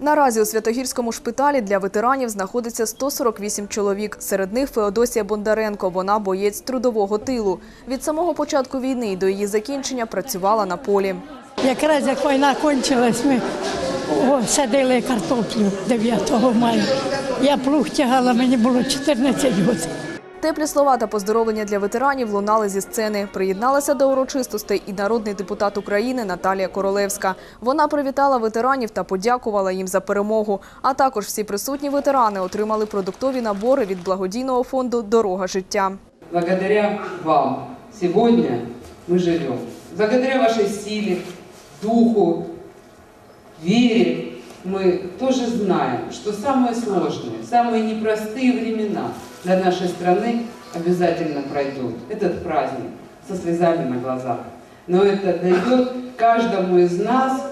Наразі у Святогірському шпиталі для ветеранів знаходиться 148 чоловік. Серед них Феодосія Бондаренко. Вона боєць трудового тилу. Від самого початку війни до її закінчення працювала на полі. Якраз як війна кончилась, ми садили картоплю 9 мая. Я плуг тягала, мені було 14 років. Теплі слова та поздоровлення для ветеранів лунали зі сцени. Приєдналася до урочистостей і народний депутат України Наталія Королевська. Вона привітала ветеранів та подякувала їм за перемогу. А також всі присутні ветерани отримали продуктові набори від благодійного фонду Дорога життя. Благодаря вам сегодня мы живем. Благодаря вашей силе, духу, вере мы тоже знаем, что самые сложные, самые непростые времена для нашей страны обязательно пройдут. Этот праздник со слезами на глазах. Но это дает каждому из нас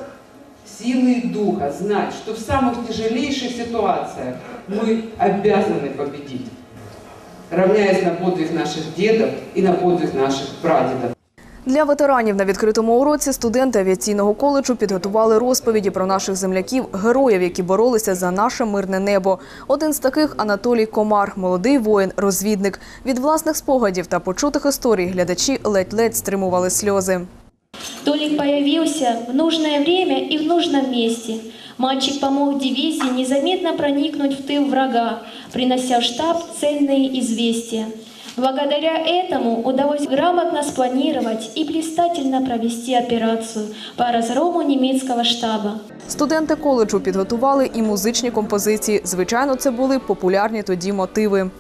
силы и духа знать, что в самых тяжелейших ситуациях мы обязаны победить равняясь на подвиг наших дедов и на подвиг наших прадедов. Для ветеранів на відкритому уроці студенти авіаційного коледжу підготували розповіді про наших земляків, героїв, які боролися за наше мирне небо. Один з таких Анатолій Комар, молодий воїн, розвідник. Від власних спогадів та почутих історій глядачі ледь-ледь стримували сльози. Толик появился в нужное время и в нужном месте. Мальчик помог дивизии незаметно проникнуть в тыл врага, принося в штаб ценные известия. Благодаря этому удалось грамотно спланировать и блистательно провести операцию по разгрому немецкого штаба. Студенти коледжу підготували і музичні композиції. Звичайно, це були популярні тоді мотиви.